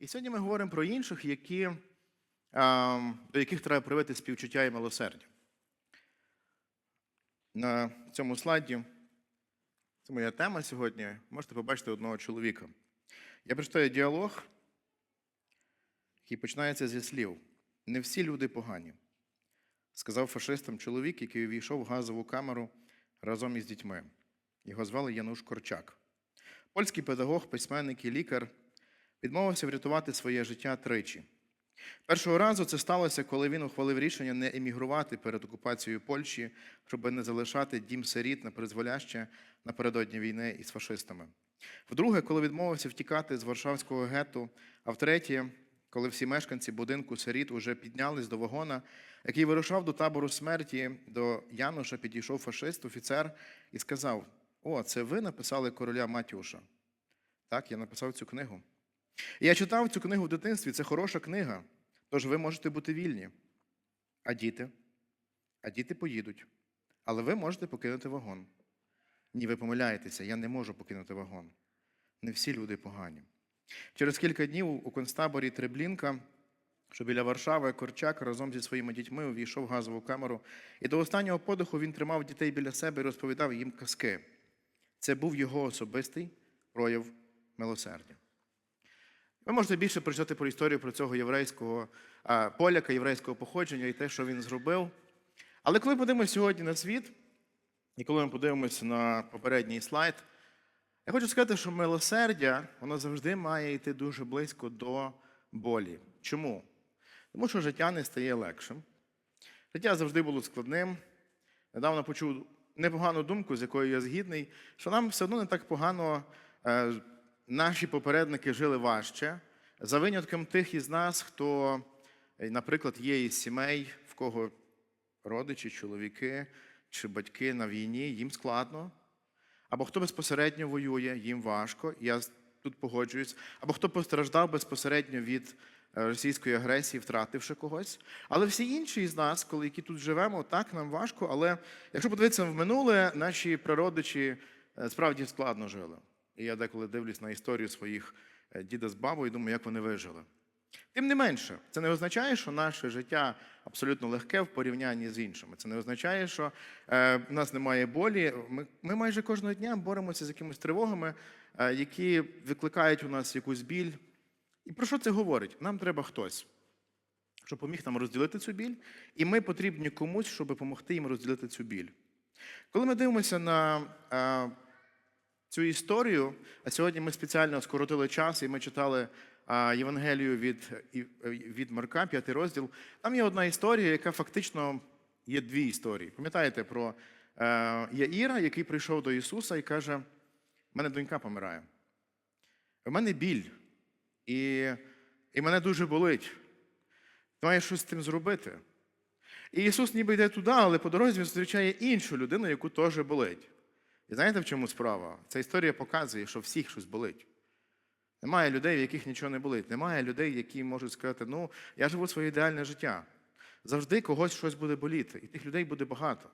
І сьогодні ми говоримо про інших, які, до яких треба проявити співчуття і милосердя. На цьому слайді це моя тема сьогодні. Можете побачити одного чоловіка. Я прочитаю діалог, який починається зі слів: Не всі люди погані, сказав фашистам чоловік, який увійшов в газову камеру разом із дітьми. Його звали Януш Корчак. Польський педагог, письменник і лікар відмовився врятувати своє життя тричі. Першого разу це сталося, коли він ухвалив рішення не емігрувати перед окупацією Польщі, щоб не залишати дім сиріт на призволяще напередодні війни із фашистами. Вдруге, коли відмовився втікати з Варшавського гету, а втретє, коли всі мешканці будинку сиріт уже піднялись до вагона, який вирушав до табору смерті, до Януша підійшов фашист, офіцер, і сказав: О, це ви написали короля Матюша. Так, я написав цю книгу. Я читав цю книгу в дитинстві, це хороша книга, тож ви можете бути вільні. А діти? А діти поїдуть. Але ви можете покинути вагон. Ні, ви помиляєтеся, я не можу покинути вагон. Не всі люди погані. Через кілька днів у концтаборі Треблінка, що біля Варшави, Корчак разом зі своїми дітьми увійшов в газову камеру, і до останнього подиху він тримав дітей біля себе і розповідав їм казки. Це був його особистий прояв милосердя. Ви можете більше прочитати про історію про цього єврейського поляка, єврейського походження і те, що він зробив. Але коли подивимося сьогодні на світ, і коли ми подивимося на попередній слайд, я хочу сказати, що милосердя воно завжди має йти дуже близько до болі. Чому? Тому що життя не стає легшим. Життя завжди було складним. Недавно почув непогану думку, з якою я згідний, що нам все одно не так погано е, наші попередники жили важче, за винятком тих із нас, хто, е, наприклад, є із сімей, в кого родичі, чоловіки чи батьки на війні, їм складно. Або хто безпосередньо воює, їм важко, я тут погоджуюсь, або хто постраждав безпосередньо від е, російської агресії, втративши когось. Але всі інші з нас, коли які тут живемо, так нам важко. Але якщо подивитися в минуле, наші прародичі е, справді складно жили. І я деколи дивлюсь на історію своїх е, діда з бабою і думаю, як вони вижили. Тим не менше, це не означає, що наше життя абсолютно легке в порівнянні з іншими. Це не означає, що е, в нас немає болі. Ми, ми майже кожного дня боремося з якимись тривогами, е, які викликають у нас якусь біль. І про що це говорить? Нам треба хтось, щоб поміг нам розділити цю біль, і ми потрібні комусь, щоб допомогти їм розділити цю біль. Коли ми дивимося на е, цю історію, а сьогодні ми спеціально скоротили час, і ми читали Євангелію від, від Марка, п'ятий розділ. Там є одна історія, яка фактично є дві історії. Пам'ятаєте про е, Яїра, який прийшов до Ісуса і каже: в мене донька помирає. В мене біль, і, і мене дуже болить. Ти маєш щось з тим зробити. І Ісус ніби йде туди, але по дорозі він зустрічає іншу людину, яку теж болить. І знаєте, в чому справа? Ця історія показує, що всіх щось болить. Немає людей, в яких нічого не болить. Немає людей, які можуть сказати, ну, я живу своє ідеальне життя. Завжди когось щось буде боліти, і тих людей буде багато.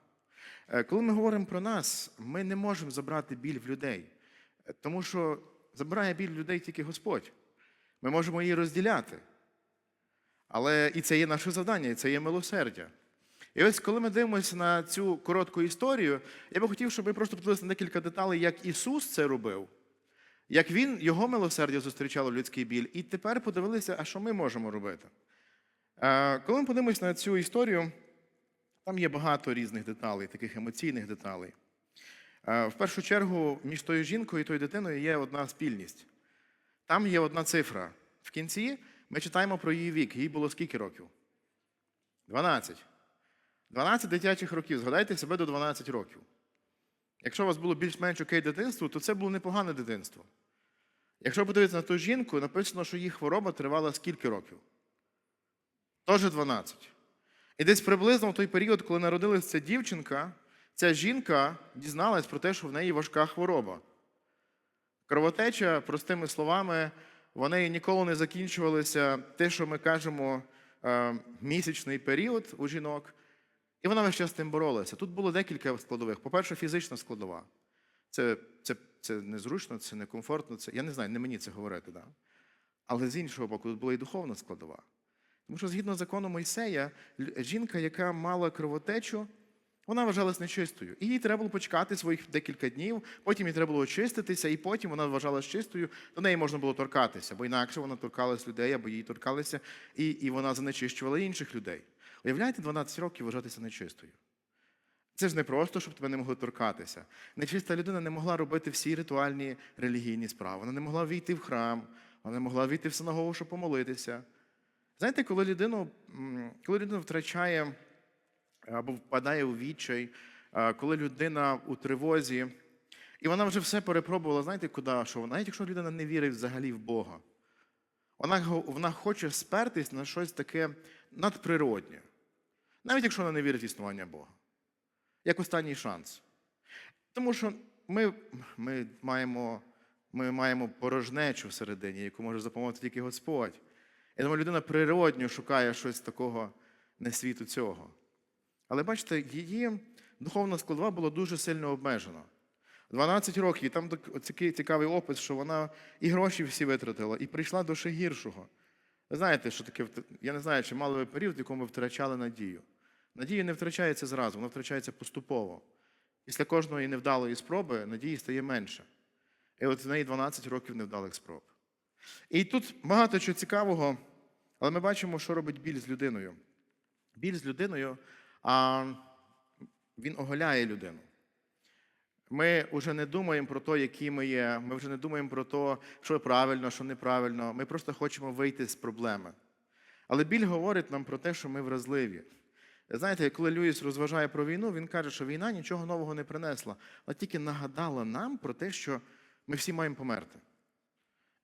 Е, Коли ми говоримо про нас, ми не можемо забрати біль в людей, тому що забирає біль людей тільки Господь. Ми можемо її розділяти. Але і це є наше завдання, і це є милосердя. І ось коли ми дивимося на цю коротку історію, я би хотів, щоб ми просто подивилися на декілька деталей, як Ісус це робив, як Він, Його милосердя зустрічало людський біль, і тепер подивилися, а що ми можемо робити. Е, Коли ми подивимося на цю історію, там є багато різних деталей, таких емоційних деталей. Е, В першу чергу, між тою жінкою і тою дитиною є одна спільність. Там є одна цифра. В кінці ми читаємо про її вік. Їй було скільки років? 12. 12 дитячих років. Згадайте себе до 12 років. Якщо у вас було більш-менш окей дитинство, то це було непогане дитинство. Якщо подивитися на ту жінку, написано, що її хвороба тривала скільки років? Теж 12. І десь приблизно в той період, коли народилася ця дівчинка, ця жінка дізналась про те, що в неї важка хвороба. Кровотеча, простими словами, вони ніколи не закінчувалися те, що ми кажемо, е, місячний період у жінок. І вона весь час з тим боролася. Тут було декілька складових. По-перше, фізична складова. Це, це, це незручно, це некомфортно. Це, я не знаю, не мені це говорити. Да? Але з іншого боку, тут була і духовна складова. Тому що згідно закону Мойсея, жінка, яка мала кровотечу, вона вважалась нечистою. І їй треба було почекати своїх декілька днів, потім їй треба було очиститися, і потім вона вважалась чистою, до неї можна було торкатися, бо інакше вона торкалась людей, або їй торкалися, і, і вона занечищувала інших людей. Уявляєте, 12 років вважатися нечистою. Це ж не просто, щоб тебе не могли торкатися. Нечиста людина не могла робити всі ритуальні релігійні справи. Вона не могла війти в храм, вона не могла війти в синагогу, щоб помолитися. Знаєте, коли людину, коли людина втрачає або впадає у відчай, коли людина у тривозі, і вона вже все перепробувала, знаєте, куди? Що навіть якщо людина не вірить взагалі в Бога, вона, вона хоче спертись на щось таке надприроднє, навіть якщо вона не вірить в існування Бога, як останній шанс. Тому що ми, ми, маємо, ми маємо порожнечу всередині, яку може допомогти тільки Господь. Я думаю, людина природньо шукає щось такого не світу цього. Але бачите, її духовна складова була дуже сильно обмежена. 12 років, і там такий цікавий опис, що вона і гроші всі витратила, і прийшла до ще гіршого. Ви знаєте, що таке, я не знаю, чи мали ви період, в якому ви втрачали надію. Надія не втрачається зразу, вона втрачається поступово. Після кожної невдалої спроби надії стає менше. І от в неї 12 років невдалих спроб. І тут багато чого цікавого, але ми бачимо, що робить біль з людиною. Біль з людиною, а він оголяє людину. Ми вже не думаємо про те, які ми є. Ми вже не думаємо про те, що правильно, що неправильно. Ми просто хочемо вийти з проблеми. Але біль говорить нам про те, що ми вразливі. Знаєте, коли Льюіс розважає про війну, він каже, що війна нічого нового не принесла, а тільки нагадала нам про те, що ми всі маємо померти.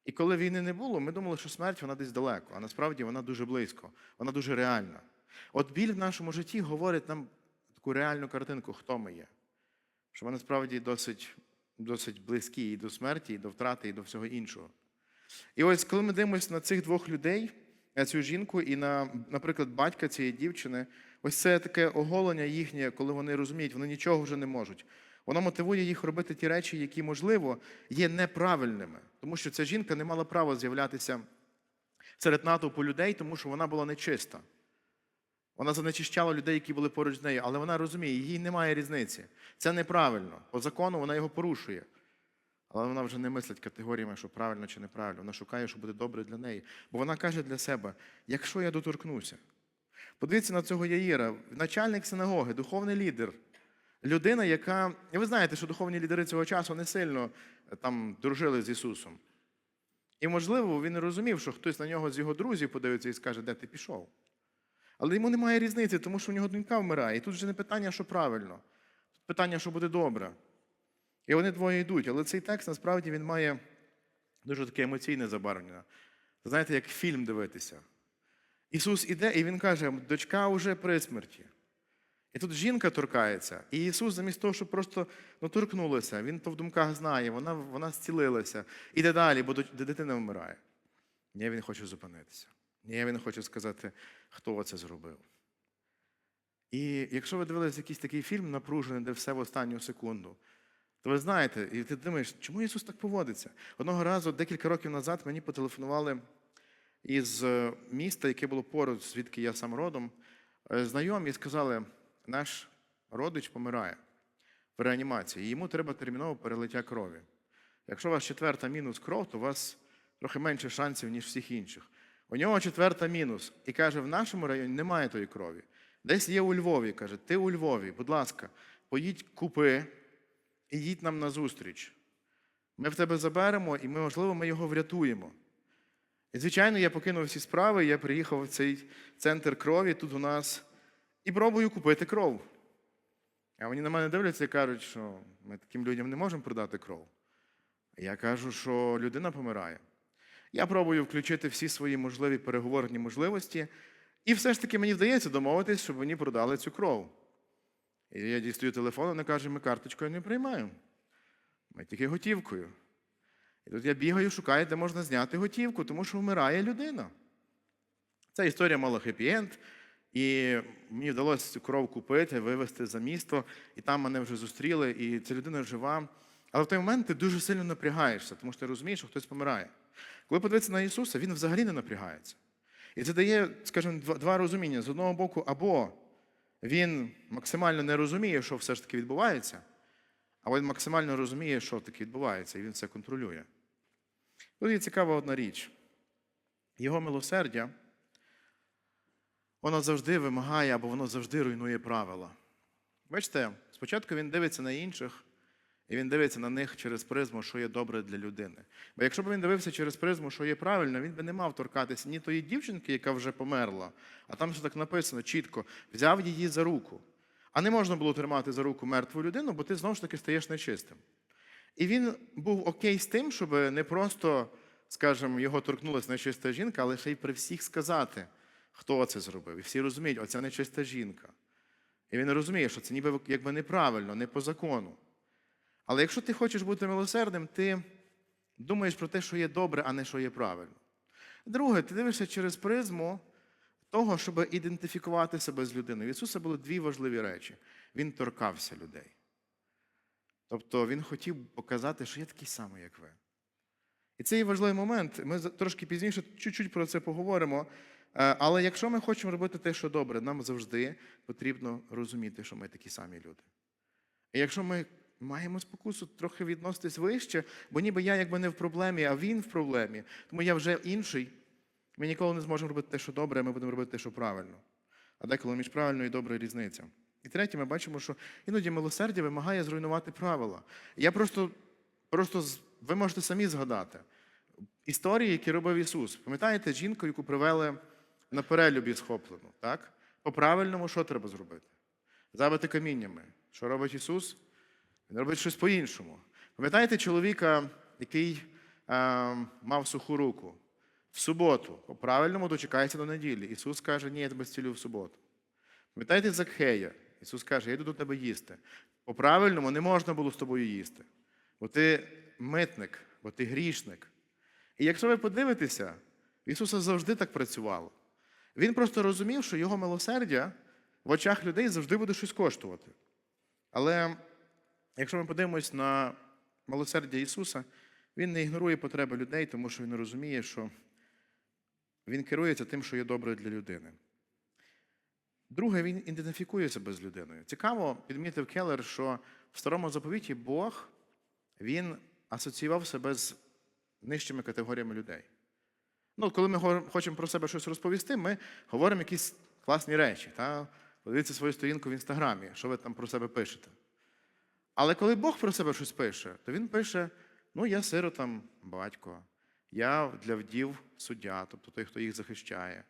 І коли війни не було, ми думали, що смерть вона десь далеко, а насправді вона дуже близько, вона дуже реальна. От біль в нашому житті говорить нам таку реальну картинку, хто ми є. Що ми насправді досить, досить близькі і до смерті, і до втрати, і до всього іншого. І ось коли ми дивимося на цих двох людей, на цю жінку і на, наприклад, батька цієї дівчини, ось це таке оголення їхнє, коли вони розуміють, вони нічого вже не можуть. Воно мотивує їх робити ті речі, які, можливо, є неправильними. Тому що ця жінка не мала права з'являтися серед натовпу людей, тому що вона була нечиста. Вона занечищала людей, які були поруч з нею, але вона розуміє, їй немає різниці. Це неправильно. По закону вона його порушує. Але вона вже не мислить категоріями, що правильно чи неправильно. Вона шукає, що буде добре для неї. Бо вона каже для себе: якщо я доторкнуся, подивіться на цього Яїра, начальник синагоги, духовний лідер, людина, яка. І ви знаєте, що духовні лідери цього часу не сильно е, там дружили з Ісусом. І, можливо, він розумів, що хтось на нього з його друзів подивиться і скаже, де ти пішов. Але йому немає різниці, тому що у нього донька вмирає. І тут вже не питання, що правильно, тут питання, що буде добре. І вони двоє йдуть. Але цей текст насправді він має дуже таке емоційне забарвлення. Знаєте, як фільм дивитися. Ісус іде, і Він каже, дочка вже при смерті. І тут жінка торкається. І Ісус, замість того, щоб просто ну, торкнулася, Він то в думках знає, вона, вона зцілилася. Іде далі, бо дитина вмирає. Ні, він хоче зупинитися. Ні, він хоче сказати, хто це зробив. І якщо ви дивилися якийсь такий фільм напружений, де все в останню секунду, то ви знаєте, і ти думаєш, чому Ісус так поводиться? Одного разу, декілька років назад, мені потелефонували із е, міста, яке було поруч, звідки я сам родом, е, знайомі і сказали, наш родич помирає в реанімації, і йому треба терміново перелиття крові. Якщо у вас четверта мінус кров, то у вас трохи менше шансів, ніж всіх інших. У нього четверта мінус. І каже, в нашому районі немає тої крові. Десь є у Львові. Каже, ти у Львові, будь ласка, поїдь купи і їдь нам на зустріч. Ми в тебе заберемо, і ми, можливо, ми його врятуємо. І, звичайно, я покинув всі справи, я приїхав в цей центр крові тут у нас і пробую купити кров. А вони на мене дивляться і кажуть, що ми таким людям не можемо продати кров. Я кажу, що людина помирає. Я пробую включити всі свої можливі переговорні можливості, і все ж таки мені вдається домовитись, щоб мені продали цю кров. І я дістаю телефон, вони кажуть, ми карточкою не приймаємо. Ми тільки готівкою. І тут я бігаю, шукаю, де можна зняти готівку, тому що вмирає людина. Ця історія мала хеппі-енд, і мені вдалося цю кров купити, вивезти за місто, і там мене вже зустріли, і ця людина жива. Але в той момент ти дуже сильно напрягаєшся, тому що ти розумієш, що хтось помирає. Коли подивитися на Ісуса, Він взагалі не напрягається. І це дає, скажімо, два, розуміння. З одного боку, або він максимально не розуміє, що все ж таки відбувається, або він максимально розуміє, що таки відбувається, і він це контролює. Тут є цікава одна річ. Його милосердя, воно завжди вимагає або воно завжди руйнує правила. Бачите, спочатку він дивиться на інших, і він дивиться на них через призму, що є добре для людини. Бо якщо б він дивився через призму, що є правильно, він би не мав торкатися ні тої дівчинки, яка вже померла, а там все так написано чітко: взяв її за руку. А не можна було тримати за руку мертву людину, бо ти знову ж таки стаєш нечистим. І він був окей з тим, щоб не просто, скажімо, його торкнулася нечиста жінка, але ще й при всіх сказати, хто це зробив. І всі розуміють, оця нечиста жінка. І він розуміє, що це ніби якби неправильно, не по закону. Але якщо ти хочеш бути милосердним, ти думаєш про те, що є добре, а не що є правильно. Друге, ти дивишся через призму того, щоб ідентифікувати себе з людиною. В Ісуса були дві важливі речі. Він торкався людей. Тобто він хотів показати, що я такий самий, як ви. І це є важливий момент. Ми трошки пізніше чуть-чуть про це поговоримо. Е, Але якщо ми хочемо робити те, що добре, нам завжди потрібно розуміти, що ми такі самі люди. І якщо ми маємо спокусу трохи відноситись вище, бо ніби я якби не в проблемі, а він в проблемі, тому я вже інший, ми ніколи не зможемо робити те, що добре, а ми будемо робити те, що правильно. А деколи між правильною і доброю різниця. І третє, ми бачимо, що іноді милосердя вимагає зруйнувати правила. Я просто, просто ви можете самі згадати історії, які робив Ісус. Пам'ятаєте жінку, яку привели на перелюбі схоплену, так? По-правильному, що треба зробити? Забити каміннями. Що робить Ісус? Він робить щось по-іншому. Пам'ятаєте чоловіка, який е, мав суху руку? В суботу, по-правильному дочекайся до неділі. Ісус каже, ні, я тебе зцілю в суботу. Пам'ятаєте Закхея? Ісус каже, я йду до тебе їсти. По-правильному не можна було з тобою їсти. Бо ти митник, бо ти грішник. І якщо ви подивитеся, Ісуса завжди так працювало. Він просто розумів, що його милосердя в очах людей завжди буде щось коштувати. Але якщо ми подивимось на милосердя Ісуса, Він не ігнорує потреби людей, тому що Він розуміє, що Він керується тим, що є добре для людини. Друге, він ідентифікує себе з людиною. Цікаво, підмітив Келлер, що в старому заповіті Бог він асоціював себе з нижчими категоріями людей. Ну, коли ми хочемо про себе щось розповісти, ми говоримо якісь класні речі. Та? Подивіться свою сторінку в інстаграмі, що ви там про себе пишете. Але коли Бог про себе щось пише, то він пише: ну, я сиротам батько, я для вдів суддя, тобто той, хто їх захищає.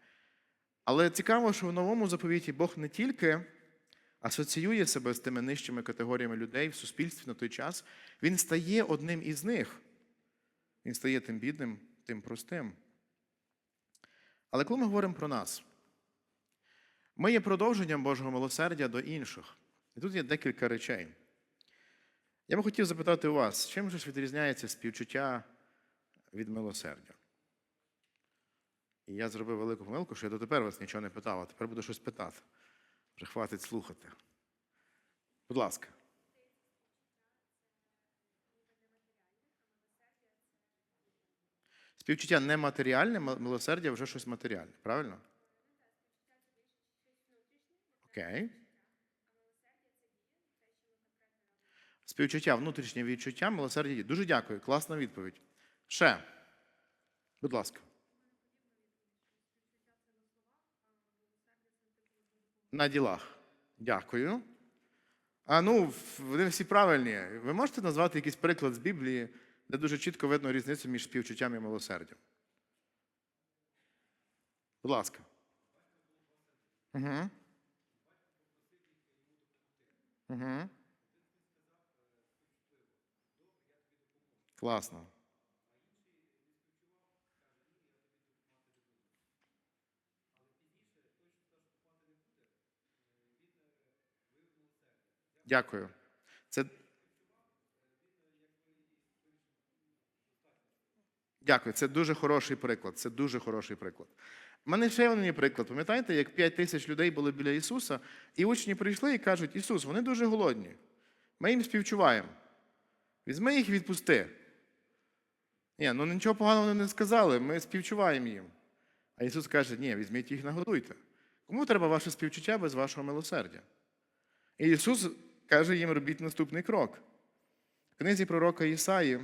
Але цікаво, що в новому заповіті Бог не тільки асоціює себе з тими нижчими категоріями людей в суспільстві на той час, він стає одним із них. Він стає тим бідним, тим простим. Але коли ми говоримо про нас, ми є продовженням Божого милосердя до інших. І тут є декілька речей. Я би хотів запитати у вас, чим же ж відрізняється співчуття від милосердя? І я зробив велику помилку, що я дотепер вас нічого не питав, а тепер буду щось питати. Вже хватить слухати. Будь ласка. Співчуття нематеріальне, милосердя вже щось матеріальне, правильно? Окей. Співчуття, внутрішнє відчуття, милосердя. є. Дуже дякую. Класна відповідь. Ще. Будь ласка. На ділах. Дякую. А ну, вони всі правильні. Ви можете назвати якийсь приклад з Біблії, де дуже чітко видно різницю між співчуттям і милосердям? Будь ласка. Угу. Угу. Класно. Дякую. Це... Дякую, це дуже хороший приклад. Це дуже хороший приклад. У мене ще один приклад. Пам'ятаєте, як 5 тисяч людей були біля Ісуса, і учні прийшли і кажуть: Ісус, вони дуже голодні. Ми їм співчуваємо. Візьми їх відпусти. Ні, ну нічого поганого вони не сказали, ми співчуваємо їм. А Ісус каже, ні, візьміть їх, нагодуйте. Кому треба ваше співчуття без вашого милосердя? І Ісус каже їм, робіть наступний крок. В книзі пророка Ісаї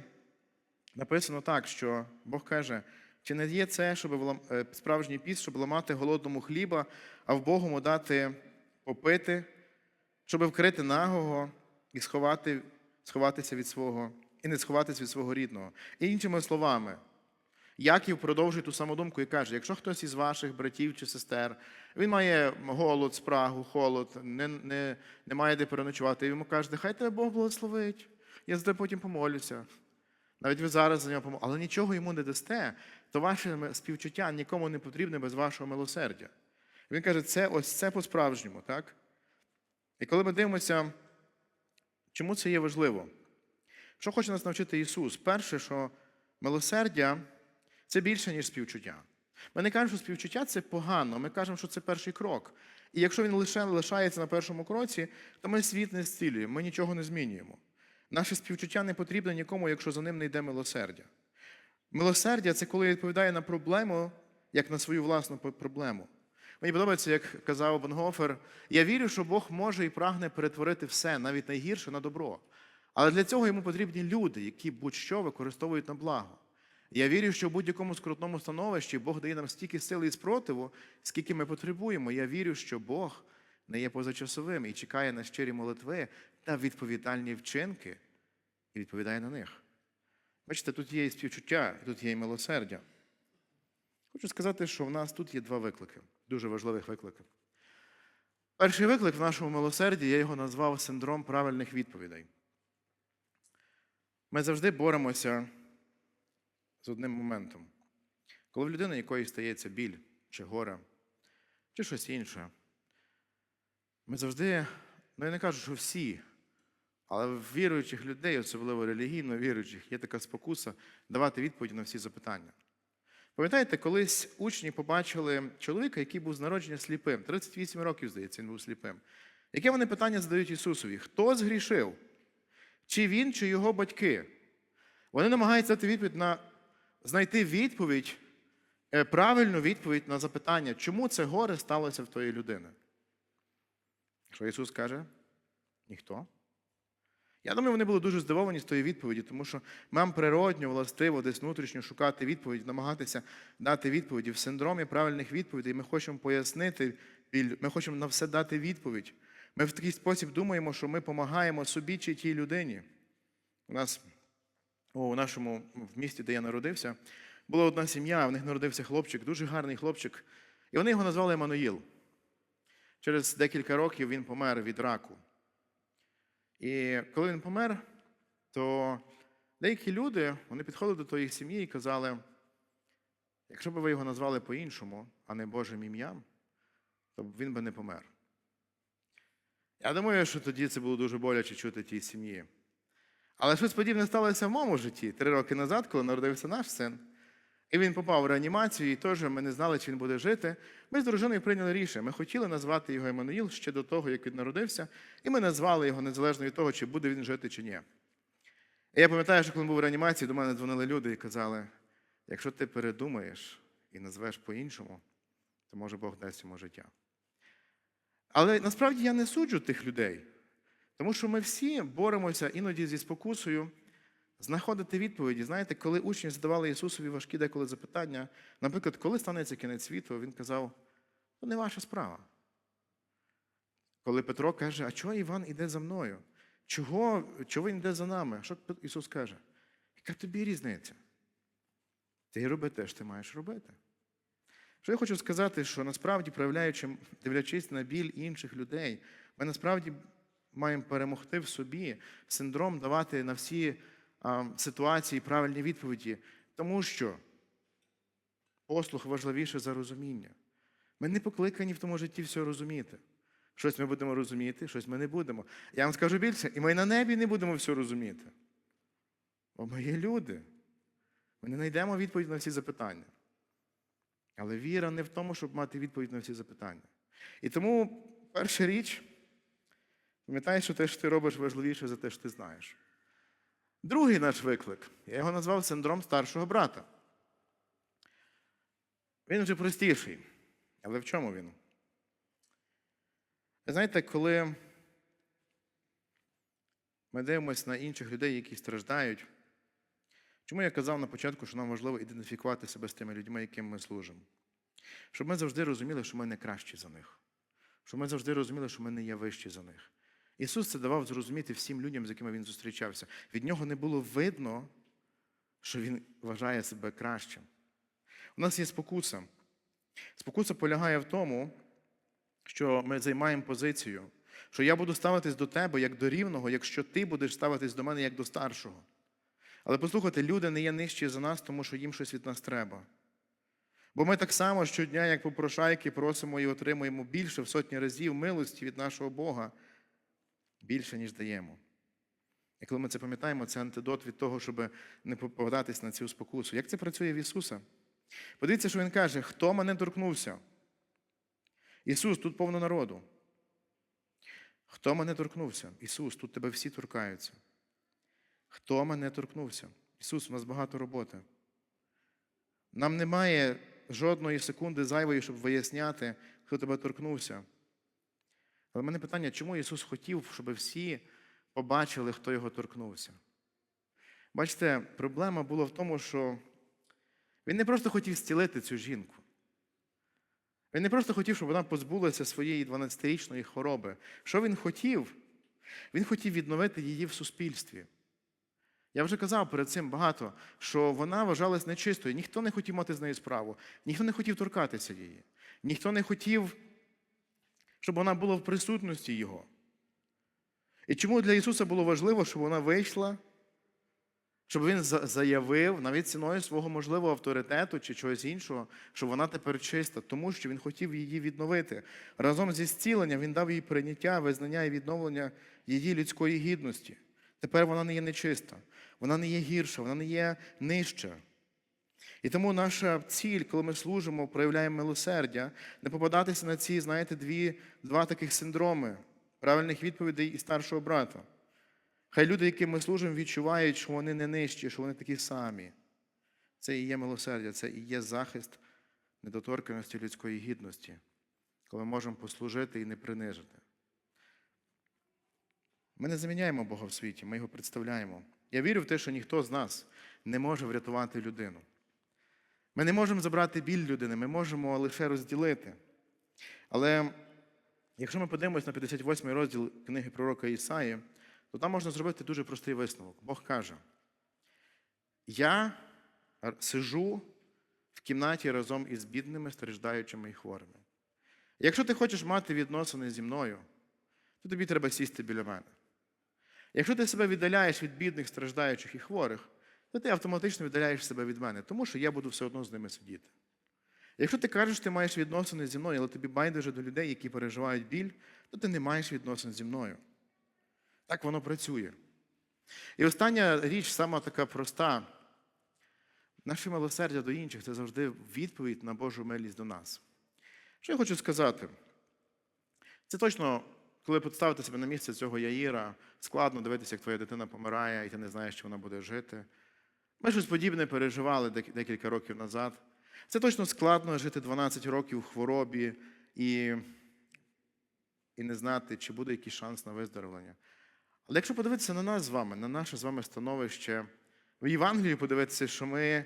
написано так, що Бог каже, чи не є це, щоб е, справжній піст, щоб ламати голодному хліба, а в Богому дати попити, щоб вкрити нагого і сховати, сховатися від свого, і не сховатися від свого рідного. І іншими словами, Яків продовжує ту саму думку і каже: якщо хтось із ваших братів чи сестер, він має голод, спрагу, холод, не, не, не має де переночувати, і йому кажете, хай тебе Бог благословить, я за тебе потім помолюся. Навіть ви зараз за нього помолите, але нічого йому не дасте, то ваше співчуття нікому не потрібне без вашого милосердя. Він каже, це ось це по-справжньому, так? І коли ми дивимося, чому це є важливо? Що хоче нас навчити Ісус? Перше, що милосердя це більше, ніж співчуття. Ми не кажемо, що співчуття це погано, ми кажемо, що це перший крок. І якщо він лише лишається на першому кроці, то ми світ не зцілюємо, ми нічого не змінюємо. Наше співчуття не потрібно нікому, якщо за ним не йде милосердя. Милосердя це коли відповідає на проблему, як на свою власну проблему. Мені подобається, як казав Бонгофер, я вірю, що Бог може і прагне перетворити все, навіть найгірше, на добро. Але для цього йому потрібні люди, які будь-що використовують на благо. Я вірю, що в будь-якому скрутному становищі Бог дає нам стільки сили і спротиву, скільки ми потребуємо. Я вірю, що Бог не є позачасовим і чекає на щирі молитви та відповідальні вчинки і відповідає на них. Бачите, тут є і співчуття, і тут є і милосердя. Хочу сказати, що в нас тут є два виклики, дуже важливих виклики. Перший виклик в нашому милосерді, я його назвав синдром правильних відповідей. Ми завжди боремося з одним моментом. Коли в людини якої стається біль, чи горе, чи щось інше, ми завжди, ну я не кажу, що всі, але в віруючих людей, особливо релігійно віруючих, є така спокуса давати відповіді на всі запитання. Пам'ятаєте, колись учні побачили чоловіка, який був з народження сліпим. 38 років, здається, він був сліпим. Яке вони питання задають Ісусові? Хто згрішив? Чи він, чи його батьки? Вони намагаються відповідь на знайти відповідь, е, правильну відповідь на запитання, чому це горе сталося в тої людини. Що Ісус каже? Ніхто. Я думаю, вони були дуже здивовані з тої відповіді, тому що нам природньо, властиво, десь внутрішньо шукати відповідь, намагатися дати відповіді. В синдромі правильних відповідей ми хочемо пояснити, ми хочемо на все дати відповідь. Ми в такий спосіб думаємо, що ми допомагаємо собі чи тій людині. У нас у нашому в місті, де я народився, була одна сім'я, в них народився хлопчик, дуже гарний хлопчик, і вони його назвали Еммануїл. Через декілька років він помер від раку. І коли він помер, то деякі люди вони підходили до тої сім'ї і казали: якщо б ви його назвали по-іншому, а не Божим ім'ям, то він би не помер. Я думаю, що тоді це було дуже боляче чути тій сім'ї. Але щось подібне сталося в моєму житті три роки назад, коли народився наш син. І він попав в реанімацію, і теж ми не знали, чи він буде жити. Ми з дружиною прийняли рішення. Ми хотіли назвати його Еммануїл ще до того, як він народився, і ми назвали його незалежно від того, чи буде він жити, чи ні. І я пам'ятаю, що коли він був в реанімації, до мене дзвонили люди і казали: якщо ти передумаєш і назвеш по-іншому, то може Бог дасть йому життя. Але насправді я не суджу тих людей, тому що ми всі боремося іноді зі спокусою знаходити відповіді. Знаєте, коли учні задавали Ісусові важкі деколи запитання, наприклад, коли станеться кінець світу, він казав, то не ваша справа. Коли Петро каже, а чого Іван іде за мною? Чого, чого він йде за нами? Що Ісус каже? Яка тобі різниця? Ти роби те, що ти маєш робити. Що я хочу сказати, що насправді, проявляючи, дивлячись на біль інших людей, ми насправді маємо перемогти в собі синдром давати на всі а, ситуації правильні відповіді, тому що послух важливіше за розуміння. Ми не покликані в тому житті все розуміти. Щось ми будемо розуміти, щось ми не будемо. Я вам скажу більше, і ми на небі не будемо все розуміти. Бо ми є люди. Ми не знайдемо відповідь на всі запитання. Але віра не в тому, щоб мати відповідь на всі запитання. І тому перша річ, пам'ятай, що те, що ти робиш, важливіше за те, що ти знаєш. Другий наш виклик, я його назвав синдром старшого брата. Він вже простіший. Але в чому він? Знаєте, коли ми дивимося на інших людей, які страждають, чому я казав на початку, що нам важливо ідентифікувати себе з тими людьми, яким ми служимо? Щоб ми завжди розуміли, що ми не кращі за них. Щоб ми завжди розуміли, що ми не є вищі за них. Ісус це давав зрозуміти всім людям, з якими він зустрічався. Від нього не було видно, що він вважає себе кращим. У нас є спокуса. Спокуса полягає в тому, що ми займаємо позицію, що я буду ставитись до тебе як до рівного, якщо ти будеш ставитись до мене як до старшого. Але послухайте, люди не є нижчі за нас, тому що їм щось від нас треба. Бо ми так само щодня, як попрошайки, просимо і отримуємо більше в сотні разів милості від нашого Бога, більше, ніж даємо. І коли ми це пам'ятаємо, це антидот від того, щоб не попадатись на цю спокусу. Як це працює в Ісуса? Подивіться, що Він каже, хто мене торкнувся? Ісус, тут повно народу. Хто мене торкнувся? Ісус, тут тебе всі торкаються. Хто мене торкнувся? Ісус, у нас багато роботи. Нам немає жодної секунди зайвої, щоб виясняти, хто тебе торкнувся. Але в мене питання, чому Ісус хотів, щоб всі побачили, хто його торкнувся? Бачите, проблема була в тому, що він не просто хотів зцілити цю жінку. Він не просто хотів, щоб вона позбулася своєї 12-річної хвороби. Що він хотів? Він хотів відновити її в суспільстві. Я вже казав перед цим багато, що вона вважалась нечистою. Ніхто не хотів мати з нею справу, ніхто не хотів торкатися її, ніхто не хотів, щоб вона була в присутності Його. І чому для Ісуса було важливо, щоб вона вийшла, щоб Він заявив навіть ціною свого можливого авторитету чи чогось іншого, що вона тепер чиста, тому що Він хотів її відновити. Разом зі зціленням Він дав їй прийняття, визнання і відновлення її людської гідності. Тепер вона не є нечиста, вона не є гірша, вона не є нижча. І тому наша ціль, коли ми служимо, проявляємо милосердя, не попадатися на ці, знаєте, дві, два таких синдроми правильних відповідей і старшого брата. Хай люди, яким ми служимо, відчувають, що вони не нижчі, що вони такі самі. Це і є милосердя, це і є захист недоторканості людської гідності, коли ми можемо послужити і не принижити. Ми не заміняємо Бога в світі, ми його представляємо. Я вірю в те, що ніхто з нас не може врятувати людину. Ми не можемо забрати біль людини, ми можемо лише розділити. Але якщо ми подивимося на 58 розділ книги пророка Ісаї, то там можна зробити дуже простий висновок. Бог каже: Я сижу в кімнаті разом із бідними, страждаючими і хворими. Якщо ти хочеш мати відносини зі мною, то тобі треба сісти біля мене. Якщо ти себе віддаляєш від бідних, страждаючих і хворих, то ти автоматично віддаляєш себе від мене, тому що я буду все одно з ними сидіти. Якщо ти кажеш, що ти маєш відносини зі мною, але тобі байдуже до людей, які переживають біль, то ти не маєш відносин зі мною. Так воно працює. І остання річ, сама така проста. Наше милосердя до інших це завжди відповідь на Божу милість до нас. Що я хочу сказати? Це точно, коли поставити себе на місце цього Яїра, складно дивитися, як твоя дитина помирає, і ти не знаєш, чи вона буде жити. Ми щось подібне переживали декілька років назад. Це точно складно жити 12 років у хворобі і, і не знати, чи буде якийсь шанс на виздоровлення. Але якщо подивитися на нас з вами, на наше з вами становище, в Євангелії подивитися, що ми,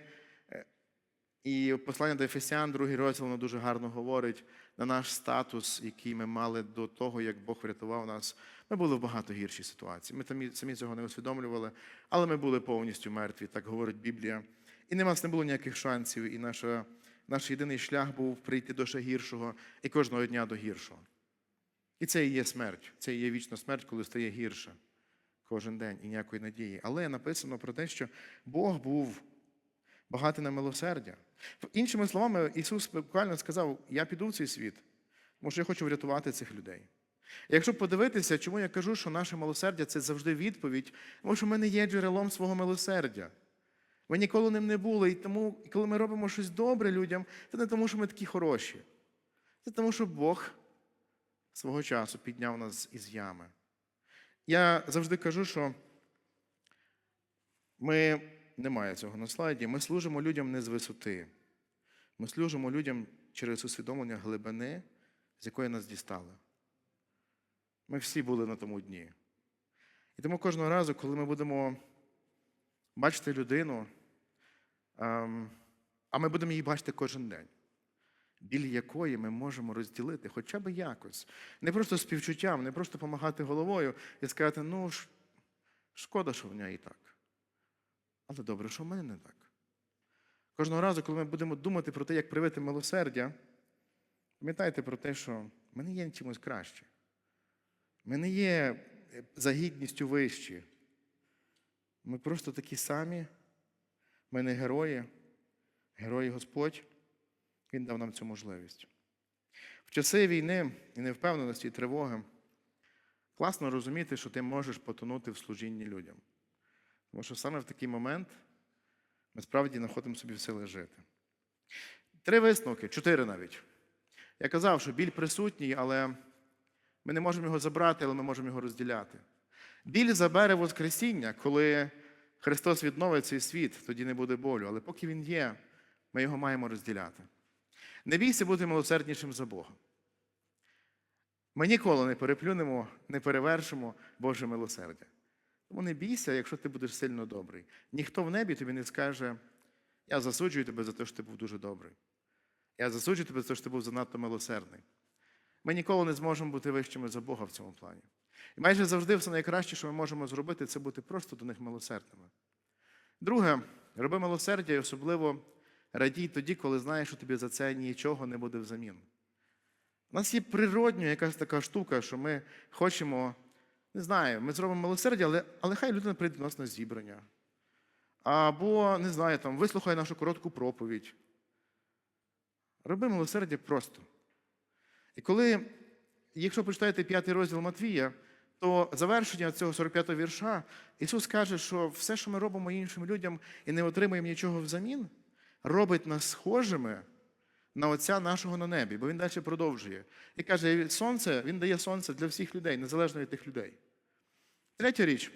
і послання до Ефесян, другий розділ, воно дуже гарно говорить на наш статус, який ми мали до того, як Бог врятував нас. Ми були в багато гіршій ситуації. Ми самі цього не усвідомлювали, але ми були повністю мертві, так говорить Біблія. І нас не було ніяких шансів, і наша, наш єдиний шлях був прийти до ще гіршого і кожного дня до гіршого. І це і є смерть, це і є вічна смерть, коли стає гірше кожен день і ніякої надії. Але написано про те, що Бог був багатий на милосердя. Іншими словами, Ісус буквально сказав: Я піду в цей світ, тому що я хочу врятувати цих людей. Якщо подивитися, чому я кажу, що наше милосердя це завжди відповідь, тому що ми не є джерелом свого милосердя. Ми ніколи ним не були. І тому, коли ми робимо щось добре людям, це не тому, що ми такі хороші. Це тому, що Бог свого часу підняв нас із ями. Я завжди кажу, що Ми немає цього на слайді. Ми служимо людям не з висоти. Ми служимо людям через усвідомлення глибини, з якої нас дістали. Ми всі були на тому дні. І тому кожного разу, коли ми будемо бачити людину, ем, а ми будемо її бачити кожен день, біль якої ми можемо розділити хоча б якось. Не просто співчуттям, не просто помагати головою і сказати, ну, шкода, що в неї так. Але добре, що в мене не так. Кожного разу, коли ми будемо думати про те, як привити милосердя, пам'ятайте про те, що ми не є чимось краще. Ми не є е, за гідністю вищі. Ми просто такі самі. Ми не герої. Герої Господь. Він дав нам цю можливість. В часи війни і невпевненості і тривоги класно розуміти, що ти можеш потонути в служінні людям. Тому що саме в такий момент ми справді знаходимо собі в сили жити. Три висновки, чотири навіть. Я казав, що біль присутній, але ми не можемо його забрати, але ми можемо його розділяти. Біль забере Воскресіння, коли Христос відновить цей світ, тоді не буде болю. Але поки Він є, ми його маємо розділяти. Не бійся бути милосерднішим за Бога. Ми ніколи не переплюнемо, не перевершимо Боже милосердя. Тому не бійся, якщо ти будеш сильно добрий. Ніхто в небі тобі не скаже, я засуджую тебе за те, що ти був дуже добрий. Я засуджую тебе за те, що ти був занадто милосердний. Ми ніколи не зможемо бути вищими за Бога в цьому плані. І майже завжди все найкраще, що ми можемо зробити, це бути просто до них милосердними. Друге, роби милосердя і особливо радій тоді, коли знаєш, що тобі за це нічого не буде взамін. У нас є природньо якась така штука, що ми хочемо, не знаю, ми зробимо милосердя, але, але хай людина прийде до нас на зібрання. Або, не знаю, там, вислухає нашу коротку проповідь. Роби милосердя просто. І коли, якщо прочитаєте п'ятий розділ Матвія, то завершення цього 45-го вірша Ісус каже, що все, що ми робимо іншим людям і не отримуємо нічого взамін, робить нас схожими на Отця нашого на небі, бо він далі продовжує. І каже, сонце, він дає сонце для всіх людей, незалежно від тих людей. Третя річ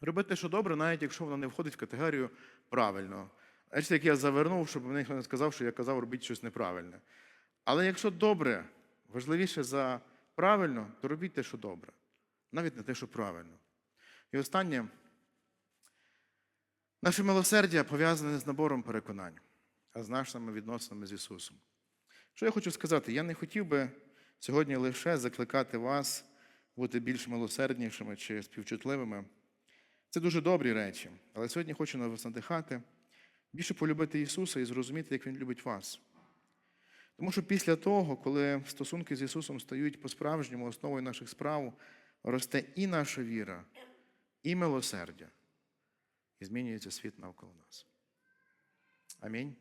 робити, що добре, навіть якщо воно не входить в категорію правильно. Бачите, як я завернув, щоб мені ніхто не сказав, що я казав робіть щось неправильне. Але якщо добре важливіше за правильно, то робіть те, що добре, навіть не те, що правильно. І останнє, наше милосердя пов'язане з набором переконань, а з нашими відносинами з Ісусом. Що я хочу сказати? Я не хотів би сьогодні лише закликати вас бути більш милосерднішими чи співчутливими. Це дуже добрі речі, але сьогодні хочу на вас надихати, більше полюбити Ісуса і зрозуміти, як Він любить вас. Тому що після того, коли стосунки з Ісусом стають по-справжньому основою наших справ, росте і наша віра, і милосердя, і змінюється світ навколо нас. Амінь.